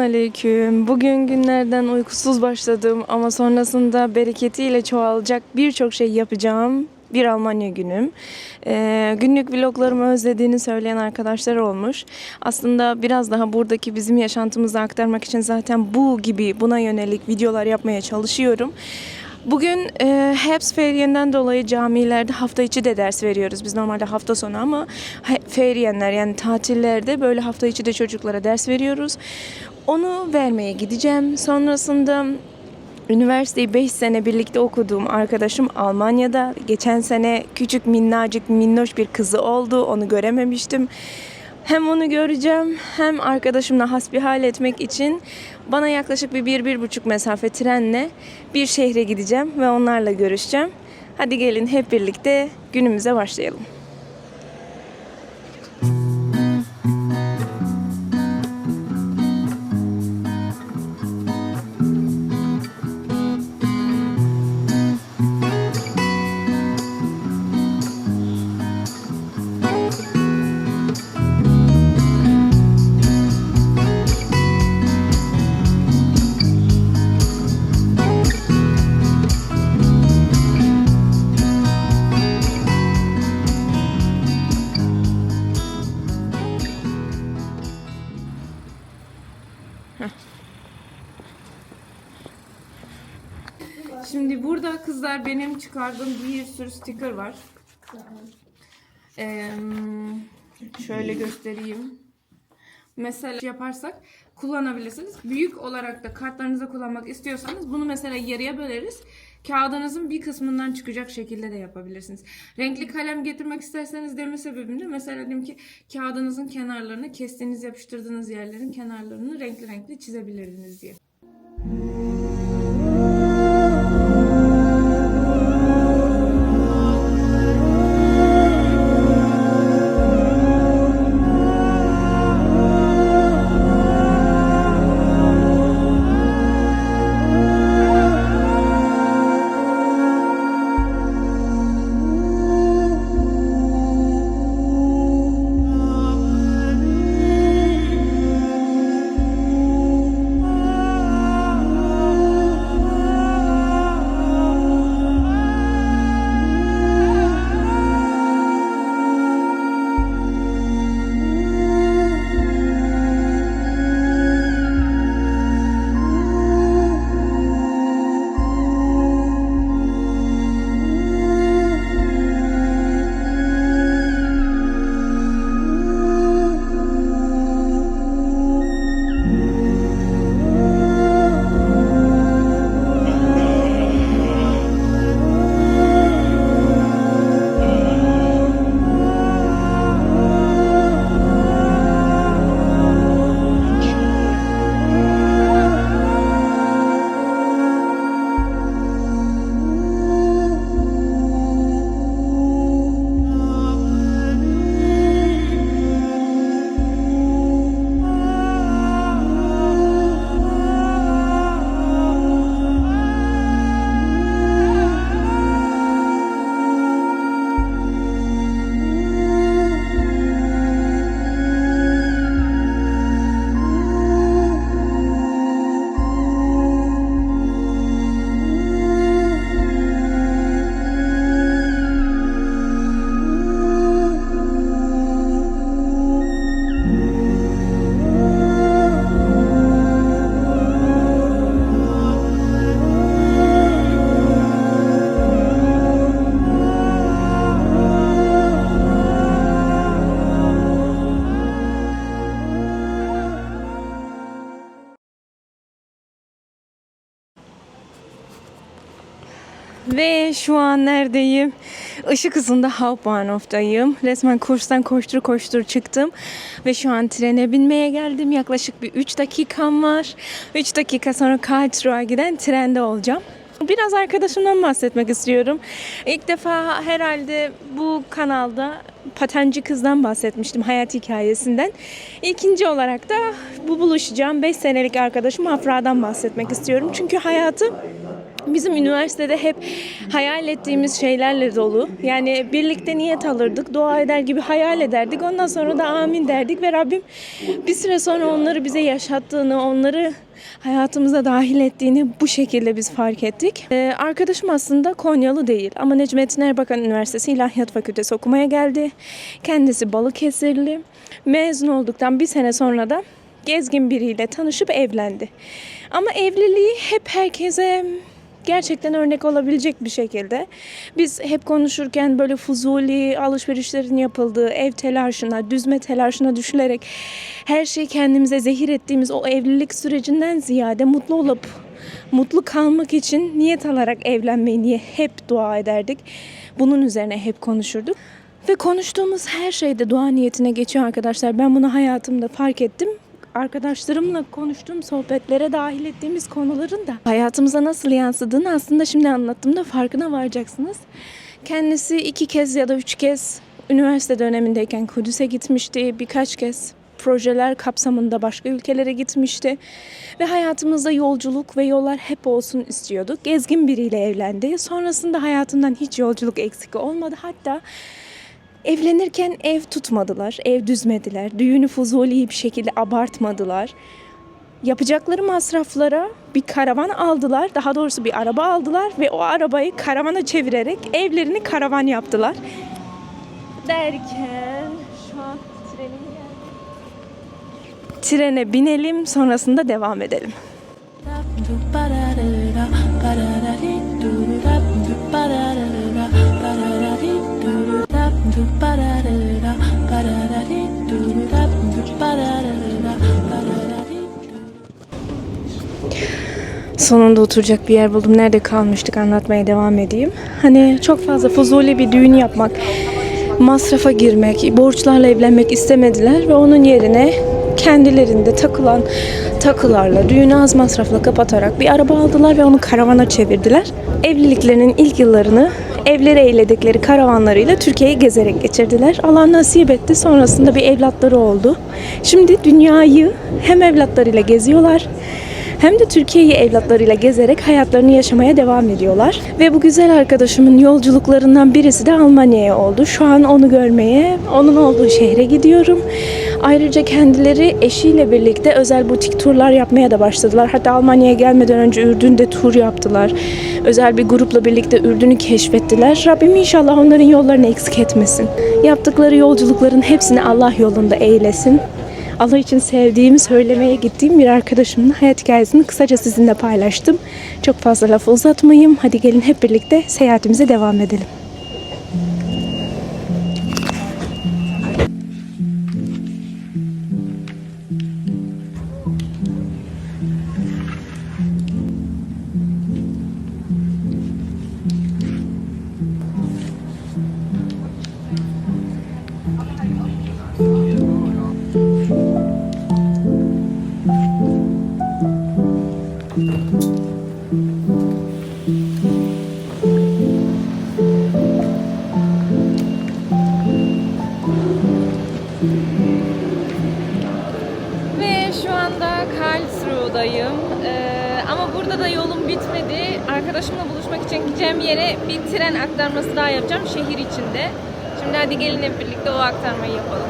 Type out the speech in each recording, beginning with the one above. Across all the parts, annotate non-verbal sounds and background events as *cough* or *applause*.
Selamünaleyküm. Bugün günlerden uykusuz başladım ama sonrasında bereketiyle çoğalacak birçok şey yapacağım. Bir Almanya günüm. Ee, günlük vloglarımı özlediğini söyleyen arkadaşlar olmuş. Aslında biraz daha buradaki bizim yaşantımızı aktarmak için zaten bu gibi buna yönelik videolar yapmaya çalışıyorum. Bugün e, HEPS Feriyen'den dolayı camilerde hafta içi de ders veriyoruz. Biz normalde hafta sonu ama Feriyenler yani tatillerde böyle hafta içi de çocuklara ders veriyoruz. Onu vermeye gideceğim. Sonrasında üniversiteyi 5 sene birlikte okuduğum arkadaşım Almanya'da. Geçen sene küçük minnacık minnoş bir kızı oldu. Onu görememiştim. Hem onu göreceğim hem arkadaşımla hasbihal etmek için bana yaklaşık bir, bir, bir buçuk mesafe trenle bir şehre gideceğim ve onlarla görüşeceğim. Hadi gelin hep birlikte günümüze başlayalım. Kızlar benim çıkardığım bir sürü sticker var. Ee, şöyle göstereyim. Mesela yaparsak kullanabilirsiniz. Büyük olarak da kartlarınızda kullanmak istiyorsanız bunu mesela yarıya böleriz. Kağıdınızın bir kısmından çıkacak şekilde de yapabilirsiniz. Renkli kalem getirmek isterseniz deme sebebim de mesela diyelim ki kağıdınızın kenarlarını kestiğiniz yapıştırdığınız yerlerin kenarlarını renkli renkli çizebilirdiniz diye. Ve şu an neredeyim? Işık hızında Hauptbahnhof'tayım. Resmen kurstan koştur koştur çıktım. Ve şu an trene binmeye geldim. Yaklaşık bir 3 dakikam var. 3 dakika sonra Karlsruhe'a giden trende olacağım. Biraz arkadaşımdan bahsetmek istiyorum. İlk defa herhalde bu kanalda patenci kızdan bahsetmiştim hayat hikayesinden. İkinci olarak da bu buluşacağım 5 senelik arkadaşım Afra'dan bahsetmek istiyorum. Çünkü hayatı Bizim üniversitede hep hayal ettiğimiz şeylerle dolu. Yani birlikte niyet alırdık, dua eder gibi hayal ederdik. Ondan sonra da amin derdik ve Rabbim bir süre sonra onları bize yaşattığını, onları hayatımıza dahil ettiğini bu şekilde biz fark ettik. Ee, arkadaşım aslında Konyalı değil ama Necmettin Erbakan Üniversitesi İlahiyat Fakültesi okumaya geldi. Kendisi Balıkesirli. Mezun olduktan bir sene sonra da gezgin biriyle tanışıp evlendi. Ama evliliği hep herkese gerçekten örnek olabilecek bir şekilde. Biz hep konuşurken böyle fuzuli alışverişlerin yapıldığı ev telaşına, düzme telaşına düşülerek her şeyi kendimize zehir ettiğimiz o evlilik sürecinden ziyade mutlu olup mutlu kalmak için niyet alarak evlenmeyi niye hep dua ederdik. Bunun üzerine hep konuşurduk. Ve konuştuğumuz her şeyde dua niyetine geçiyor arkadaşlar. Ben bunu hayatımda fark ettim arkadaşlarımla konuştuğum sohbetlere dahil ettiğimiz konuların da hayatımıza nasıl yansıdığını aslında şimdi anlattığımda farkına varacaksınız. Kendisi iki kez ya da üç kez üniversite dönemindeyken Kudüs'e gitmişti. Birkaç kez projeler kapsamında başka ülkelere gitmişti. Ve hayatımızda yolculuk ve yollar hep olsun istiyorduk. Gezgin biriyle evlendi. Sonrasında hayatından hiç yolculuk eksik olmadı. Hatta Evlenirken ev tutmadılar, ev düzmediler, düğünü fuzuli bir şekilde abartmadılar. Yapacakları masraflara bir karavan aldılar, daha doğrusu bir araba aldılar ve o arabayı karavana çevirerek evlerini karavan yaptılar. Derken şu an trenin. Trene binelim, sonrasında devam edelim. Sonunda oturacak bir yer buldum. Nerede kalmıştık anlatmaya devam edeyim. Hani çok fazla fuzuli bir düğün yapmak, masrafa girmek, borçlarla evlenmek istemediler ve onun yerine kendilerinde takılan takılarla düğünü az masrafla kapatarak bir araba aldılar ve onu karavana çevirdiler. Evliliklerinin ilk yıllarını evlere eyledikleri karavanlarıyla Türkiye'yi gezerek geçirdiler. Allah nasip etti. Sonrasında bir evlatları oldu. Şimdi dünyayı hem evlatlarıyla geziyorlar hem de Türkiye'yi evlatlarıyla gezerek hayatlarını yaşamaya devam ediyorlar. Ve bu güzel arkadaşımın yolculuklarından birisi de Almanya'ya oldu. Şu an onu görmeye, onun olduğu şehre gidiyorum. Ayrıca kendileri eşiyle birlikte özel butik turlar yapmaya da başladılar. Hatta Almanya'ya gelmeden önce Ürdün'de tur yaptılar. Özel bir grupla birlikte Ürdün'ü keşfettiler. Rabbim inşallah onların yollarını eksik etmesin. Yaptıkları yolculukların hepsini Allah yolunda eylesin. Allah için sevdiğimi söylemeye gittiğim bir arkadaşımın hayat hikayesini kısaca sizinle paylaştım. Çok fazla lafı uzatmayayım. Hadi gelin hep birlikte seyahatimize devam edelim. Anda Karlsruhe'dayım. Ee, ama burada da yolum bitmedi. Arkadaşımla buluşmak için gideceğim yere bir tren aktarması daha yapacağım şehir içinde. Şimdi hadi gelin hep birlikte o aktarmayı yapalım.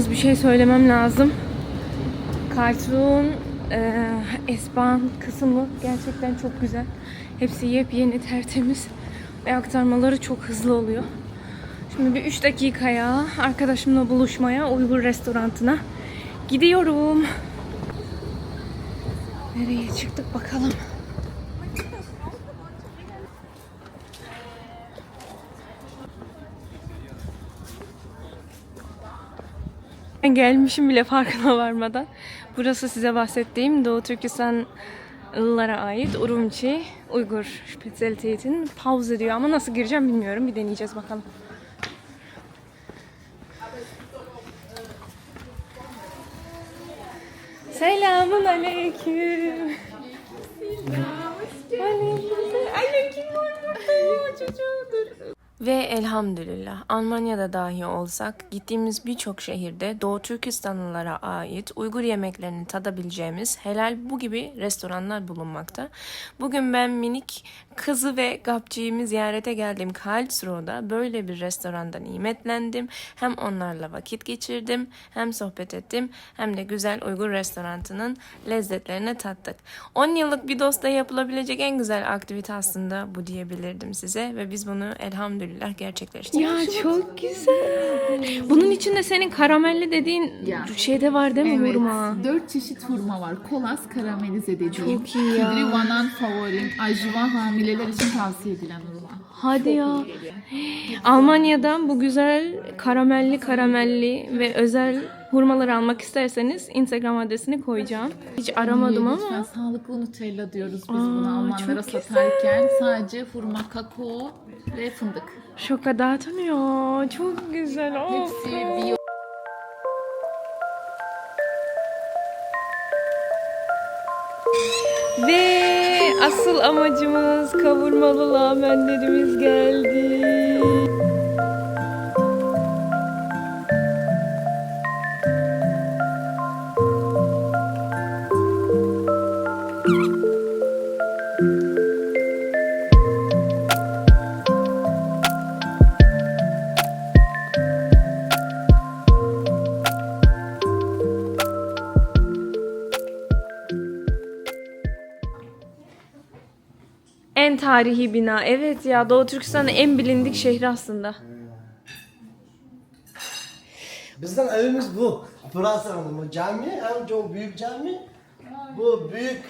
Yalnız bir şey söylemem lazım. Karlsruhe'un e, Esban kısmı gerçekten çok güzel. Hepsi yepyeni, tertemiz ve aktarmaları çok hızlı oluyor. Şimdi bir 3 dakikaya arkadaşımla buluşmaya Uygur restorantına gidiyorum. Nereye çıktık bakalım. Gelmişim bile farkına varmadan. Burası size bahsettiğim Doğu Türkistanlılara ait Urumçi Uygur Spezialitetin pause diyor ama nasıl gireceğim bilmiyorum. Bir deneyeceğiz bakalım. Selamun aleyküm. Aleyküm. Ay kim var burada ya çocuğudur. Ve elhamdülillah Almanya'da dahi olsak gittiğimiz birçok şehirde Doğu Türkistanlılara ait Uygur yemeklerini tadabileceğimiz helal bu gibi restoranlar bulunmakta. Bugün ben minik kızı ve Gapçı'yı ziyarete geldiğim Karlsruhe'da böyle bir restoranda nimetlendim. Hem onlarla vakit geçirdim, hem sohbet ettim, hem de güzel Uygur restoranının lezzetlerini tattık. 10 yıllık bir dosta yapılabilecek en güzel aktivite aslında bu diyebilirdim size ve biz bunu elhamdülillah gerçekleştirdik. Ya çok güzel. Bunun içinde senin karamelli dediğin Ya. şeyde var değil mi Evet. hurma? Dört çeşit hurma var. Kolas karamelize dediğim. Çok iyi ya. Kidri Vanan favorim. Ajva hamileler için tavsiye edilen hurma. Hadi ya. Almanya'dan bu güzel karamelli karamelli ve özel hurmaları almak isterseniz Instagram adresini koyacağım. Hiç aramadım Ee, Lütfen ama sağlıklı Nutella diyoruz biz Aa, bunu Almanlara çok güzel. satarken. Sadece hurma, kakao ve fındık. şoka dağıtmıyor. Çok güzel. Of. Hepsi bio. Ve asıl amacımız kavurmalı lamenlerimiz geldi. Tarihi bina. Evet ya Doğu Türkistan'ın en bilindik şehri aslında. Bizden evimiz bu. Burası hanım. Cami, hem çok büyük cami. Bu büyük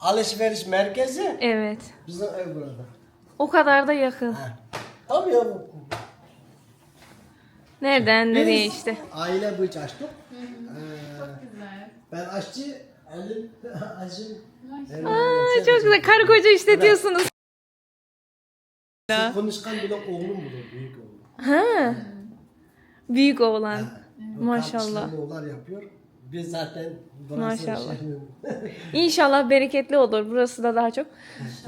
alışveriş merkezi. Evet. Bizim ev burada. O kadar da yakın. Ha. Tabii ya bu. Nereden nereye Biz işte. Aile bu iş açtık. Ee, ben aşçı, elim *laughs* aşçı. Aa, çok güzel. Karı koca işletiyorsunuz. Konuşkan bile oğlum bu büyük oğlum. Ha. Büyük oğlan. Maşallah. kardeşlerim yapıyor. Biz zaten burası Maşallah. şey- *laughs* İnşallah bereketli olur. Burası da daha çok.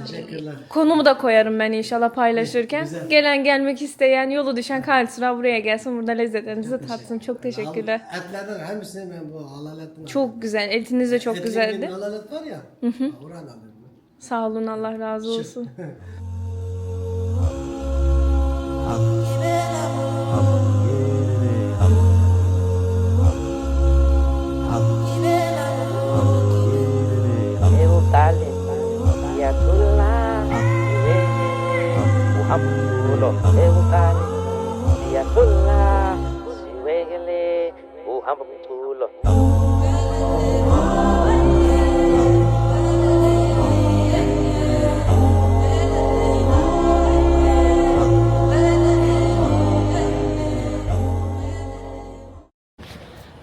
Teşekkürler. Konumu da koyarım ben inşallah paylaşırken. Güzel. Gelen gelmek isteyen yolu düşen Karlsruhe buraya gelsin. Burada lezzetlerinizi tatsın. Çok teşekkürler. Al- Etlerden hepsini ben bu halaletini Çok güzel. Etiniz de çok güzeldi. Halalet var ya. Oran alıyorum. Sağ olun. Allah razı olsun. *laughs* Eutale, Yatula, Uhambulo, Eutale, Yatula, Siwegele, Uhambulo.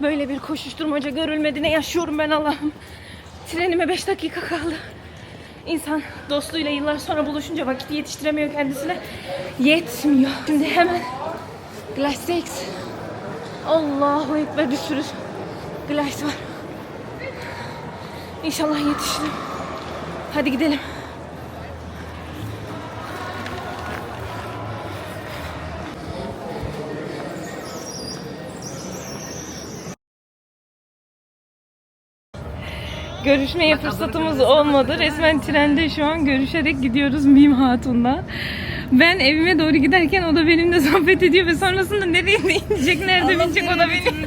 Böyle bir koşuşturmaca görülmedi. Ne yaşıyorum ben Allah'ım. Trenime 5 dakika kaldı. İnsan dostuyla yıllar sonra buluşunca vakit yetiştiremiyor kendisine. Yetmiyor. Şimdi hemen Glass 6. Allahu Ekber bir sürü Glass var. İnşallah yetişirim. Hadi gidelim. Görüşmeye fırsatımız olmadı. Resmen trende şu an görüşerek gidiyoruz Mim Hatun'la. Ben evime doğru giderken o da benimle *laughs* sohbet ediyor ve sonrasında nereye inecek, nerede binecek o da benim.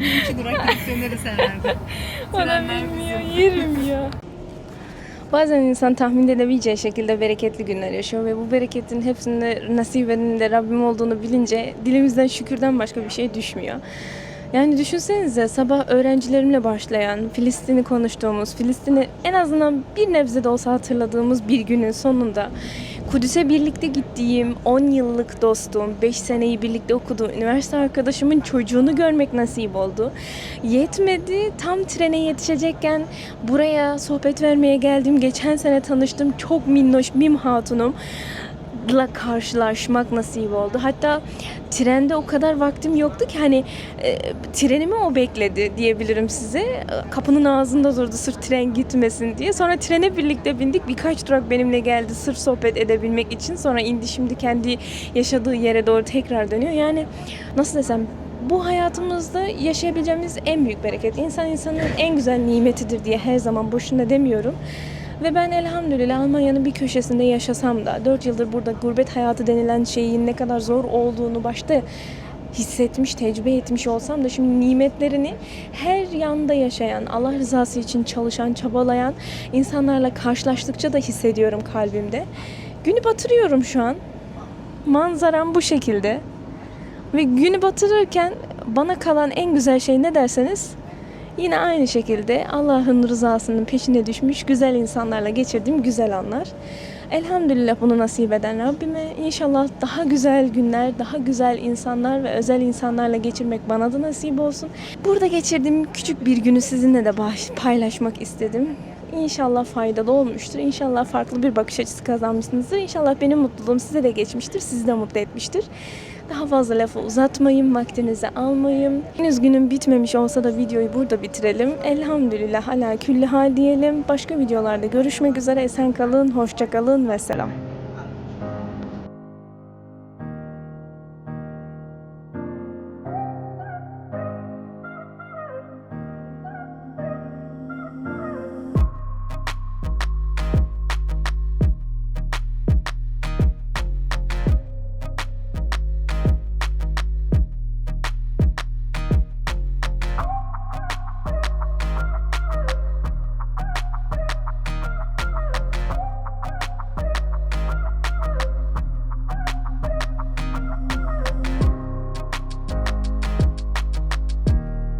İki durak gökdeleniriz *laughs* herhalde. O da bilmiyor, yerim ya. Bazen insan tahmin edemeyeceği şekilde bereketli günler yaşıyor ve bu bereketin hepsinde nasip de Rabbim olduğunu bilince dilimizden şükürden başka bir şey düşmüyor. Yani düşünsenize sabah öğrencilerimle başlayan, Filistin'i konuştuğumuz, Filistin'i en azından bir nebze de olsa hatırladığımız bir günün sonunda Kudüs'e birlikte gittiğim 10 yıllık dostum, 5 seneyi birlikte okuduğum üniversite arkadaşımın çocuğunu görmek nasip oldu. Yetmedi, tam trene yetişecekken buraya sohbet vermeye geldim. Geçen sene tanıştım çok minnoş Mim Hatun'um la karşılaşmak nasip oldu. Hatta trende o kadar vaktim yoktu ki hani e, trenimi o bekledi diyebilirim size. Kapının ağzında durdu sırf tren gitmesin diye. Sonra trene birlikte bindik. Birkaç durak benimle geldi sırf sohbet edebilmek için. Sonra indi şimdi kendi yaşadığı yere doğru tekrar dönüyor. Yani nasıl desem bu hayatımızda yaşayabileceğimiz en büyük bereket. İnsan insanın en güzel nimetidir diye her zaman boşuna demiyorum. Ve ben elhamdülillah Almanya'nın bir köşesinde yaşasam da 4 yıldır burada gurbet hayatı denilen şeyin ne kadar zor olduğunu başta hissetmiş, tecrübe etmiş olsam da şimdi nimetlerini her yanda yaşayan, Allah rızası için çalışan, çabalayan insanlarla karşılaştıkça da hissediyorum kalbimde. Günü batırıyorum şu an. Manzaram bu şekilde. Ve günü batırırken bana kalan en güzel şey ne derseniz yine aynı şekilde Allah'ın rızasının peşine düşmüş güzel insanlarla geçirdiğim güzel anlar. Elhamdülillah bunu nasip eden Rabbime inşallah daha güzel günler, daha güzel insanlar ve özel insanlarla geçirmek bana da nasip olsun. Burada geçirdiğim küçük bir günü sizinle de paylaşmak istedim. İnşallah faydalı olmuştur. İnşallah farklı bir bakış açısı kazanmışsınızdır. İnşallah benim mutluluğum size de geçmiştir. Sizi de mutlu etmiştir. Daha fazla lafı uzatmayayım, vaktinizi almayayım. Henüz günüm bitmemiş olsa da videoyu burada bitirelim. Elhamdülillah ala külli hal diyelim. Başka videolarda görüşmek üzere. Esen kalın, hoşça kalın ve selam.